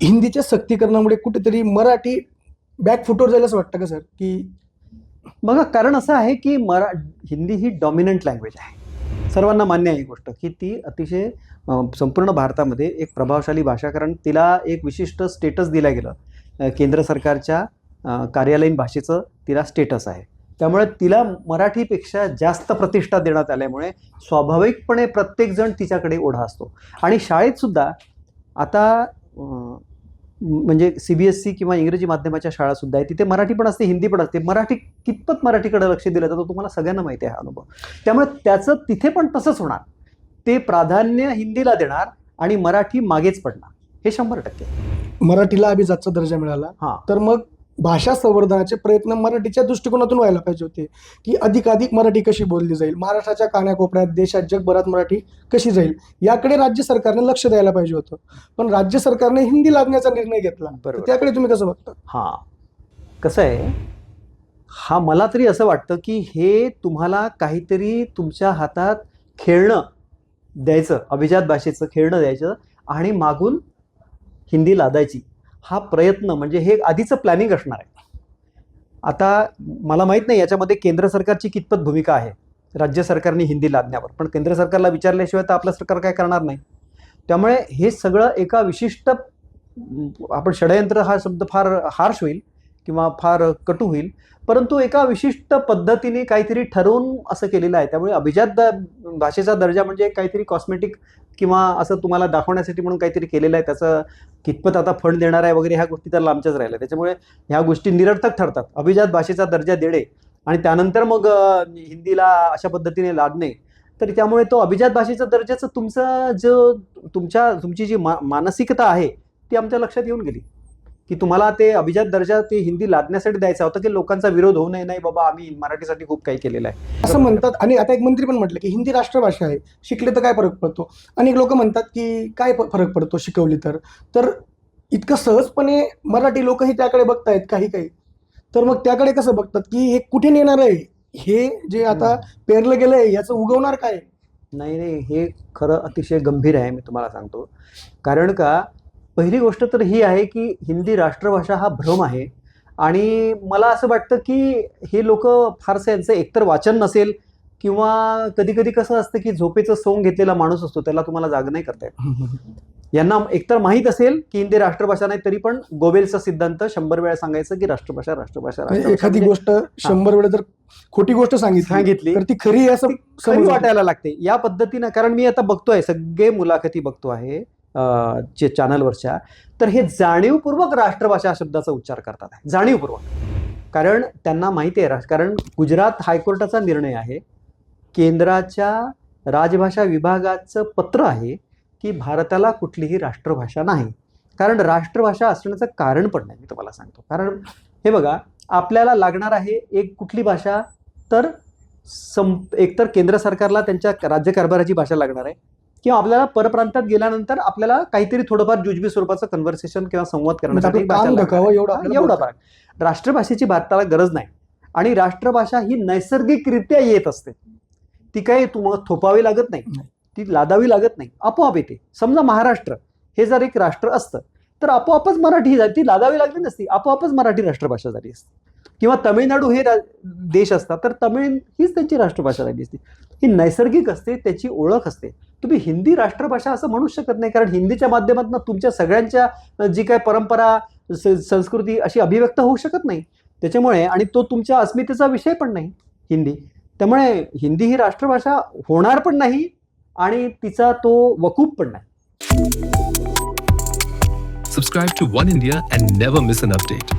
हिंदीच्या सक्तीकरणामुळे कुठेतरी मराठी बॅकफुटवर जाईल असं वाटतं का सर की बघा कारण असं आहे की मरा हिंदी ही डॉमिनंट लँग्वेज आहे. सर्वांना मान्य आहे ही गोष्ट की ती अतिशय संपूर्ण भारतामध्ये एक प्रभावशाली भाषा कारण तिला एक विशिष्ट स्टेटस दिलं गेलं. केंद्र सरकारच्या कार्यालयीन भाषेचं तिला स्टेटस आहे. त्यामुळे तिला मराठीपेक्षा जास्त प्रतिष्ठा देण्यात आल्यामुळे स्वाभाविकपणे प्रत्येकजण तिच्याकडे ओढा असतो. आणि शाळेतसुद्धा आता म्हणजे सी बी एस सी किंवा इंग्रजी माध्यमाच्या शाळा सुद्धा आहे तिथे मराठी पण असते हिंदी पण असते. मराठी कितपत मराठीकडे लक्ष दिलं जातं तुम्हाला सगळ्यांना माहिती आहे हा अनुभव. त्यामुळे त्याचं तिथे पण तसंच होणार. ते प्राधान्य हिंदीला देणार आणि मराठी मागेच पडणार. हे शंभर टक्के. मराठीला अभिजातचा दर्जा मिळाला. हां. तर मग भाषा संवर्धनाचे प्रयत्न मराठीच्या दृष्टिकोनातून व्हायला पाहिजे होते. की अधिकाधिक मराठी कशी बोलली जाईल? महाराष्ट्राच्या कानाकोपऱ्यात देशात जगभरात मराठी कशी जाईल? याकडे राज्य सरकारने लक्ष द्यायला पाहिजे होतं. पण राज्य सरकारने हिंदी लादण्याचा निर्णय घेतला. बरोबर. त्याकडे तुम्ही कसं बघता? हां. कसं आहे? हा मला तरी असं वाटतं की हे तुम्हाला काहीतरी तुमच्या हातात खेळणं द्यायचं अभिजात भाषेचं खेळणं द्यायचं आणि मागून हिंदी लादायची. हा प्रयत्न म्हणजे हे आधीचं प्लॅनिंग असणार आहे. आता मला माहीत नाही याच्यामध्ये केंद्र सरकारची कितपत भूमिका आहे. राज्य सरकारने हिंदी लादण्यावर. पण केंद्र सरकारला विचारल्याशिवाय तर आपलं सरकार काय करणार नाही. त्यामुळे हे सगळं एका विशिष्ट आपण षडयंत्र हा शब्द फार हार्श होईल. किंवा फार कटू होईल. परंतु एका विशिष्ट पद्धतीने काहीतरी ठरवून असं केलेलं आहे. त्यामुळे अभिजात द भाषेचा दर्जा म्हणजे काहीतरी कॉस्मेटिक किंवा असं तुम्हाला दाखवण्यासाठी म्हणून काहीतरी केलेलं आहे. त्याचं कितपत आता फंड देणार आहे वगैरे ह्या गोष्टी तर लांबच्याच राहिल्या. त्याच्यामुळे ह्या गोष्टी निरर्थक ठरतात. अभिजात भाषेचा दर्जा देणे आणि त्यानंतर मग हिंदीला अशा पद्धतीने लादणे. तर त्यामुळे तो अभिजात भाषेचा दर्जाचं तुमचं जो तुमच्या तुमची जी मा मानसिकता आहे ती आमच्या लक्षात येऊन गेली. की तुम्हाला ते अभिजात दर्जा ते हिंदी लादण्यासाठी द्यायचा होता की लोकांचा विरोध होऊ नये नाही बाबा आम्ही मराठीसाठी खूप काही केलेलं आहे. असं म्हणतात आणि आता एक मंत्री पण म्हटलं की हिंदी राष्ट्रभाषा आहे शिकले तर काय फरक पडतो? अनेक लोक म्हणतात की काय फरक पडतो शिकवली तर? तर इतकं सहजपणे मराठी लोकही त्याकडे बघतायत काही काही. तर मग त्याकडे कसं बघतात की हे कुठे नेणार आहे? हे जे आता पेरलं गेलंय याचं उगवणार काय? नाही नाही हे खरं अतिशय गंभीर आहे मी तुम्हाला सांगतो. कारण का? पहिली गोष्ट तर ही आहे की हिंदी राष्ट्रभाषा हा भ्रम आहे. आणि मला असं वाटतं की हे लोक फारसं यांचं एकतर वाचन नसेल किंवा कधी कधी कसं असतं की झोपेचं सोंग घेतलेला माणूस असतो त्याला तुम्हाला जाग नाही करता येत. यांना एकतर माहीत असेल की हिंदी राष्ट्रभाषा नाही तरी पण गोबेलचा सिद्धांत शंभर वेळा सांगायचं की राष्ट्रभाषा राष्ट्रभाषा म्हणजे एखादी गोष्ट शंभर वेळा जर खोटी गोष्ट सांगितली सांगितली तर ती खरी असं खरी वाटायला लागते. या पद्धतीनं कारण मी आता बघतोय सगळे मुलाखती बघतो आहे. चे चॅनलवरच्या तर हे जाणीवपूर्वक राष्ट्रभाषा या शब्दाचा उच्चार करतात. आहे जाणीवपूर्वक. कारण त्यांना माहिती आहे राष्ट्र- कारण गुजरात हायकोर्टाचा निर्णय आहे केंद्राच्या राजभाषा विभागाचं पत्र आहे की भारताला कुठलीही राष्ट्रभाषा नाही. कारण राष्ट्रभाषा असण्याचं कारण पण नाही मी तुम्हाला सांगतो. कारण हे बघा आपल्याला लागणार आहे एक कुठली भाषा तर सं एकतर केंद्र सरकारला त्यांच्या राज्यकारभाराची भाषा लागणार आहे किंवा आपल्याला परप्रांतात गेल्यानंतर आपल्याला काहीतरी थोडंफार जुजबी स्वरूपाचं कन्व्हर्सेशन किंवा संवाद करण्यासाठी. एवढं. फरक राष्ट्रभाषेची भारताला गरज नाही. आणि राष्ट्रभाषा ही नैसर्गिकरित्या येत असते. ती काही तुम्हाला थोपावी लागत नाही. ती लादावी लागत नाही. आपोआप येते. समजा महाराष्ट्र हे जर एक राष्ट्र असतं तर आपोआपच मराठी झाली. ती लादावी लागली नसती. आपोआपच मराठी राष्ट्रभाषा झाली असती. किंवा तमिळनाडू हे देश असतात तर तमिळ हीच त्यांची राष्ट्रभाषा झाली असती. ही नैसर्गिक असते त्याची ओळख असते. तुम्ही हिंदी राष्ट्रभाषा असं म्हणूच शकत नाही कारण हिंदीच्या माध्यमातून तुमच्या सगळ्यांच्या जी काय परंपरा संस्कृती अशी अभिव्यक्त होऊ शकत नाही. त्याच्यामुळे आणि तो तुमच्या अस्मितेचा विषय पण नाही हिंदी. त्यामुळे हिंदी ही राष्ट्रभाषा होणार पण नाही आणि तिचा तो वकूप पण नाही. Subscribe to One India and never miss an update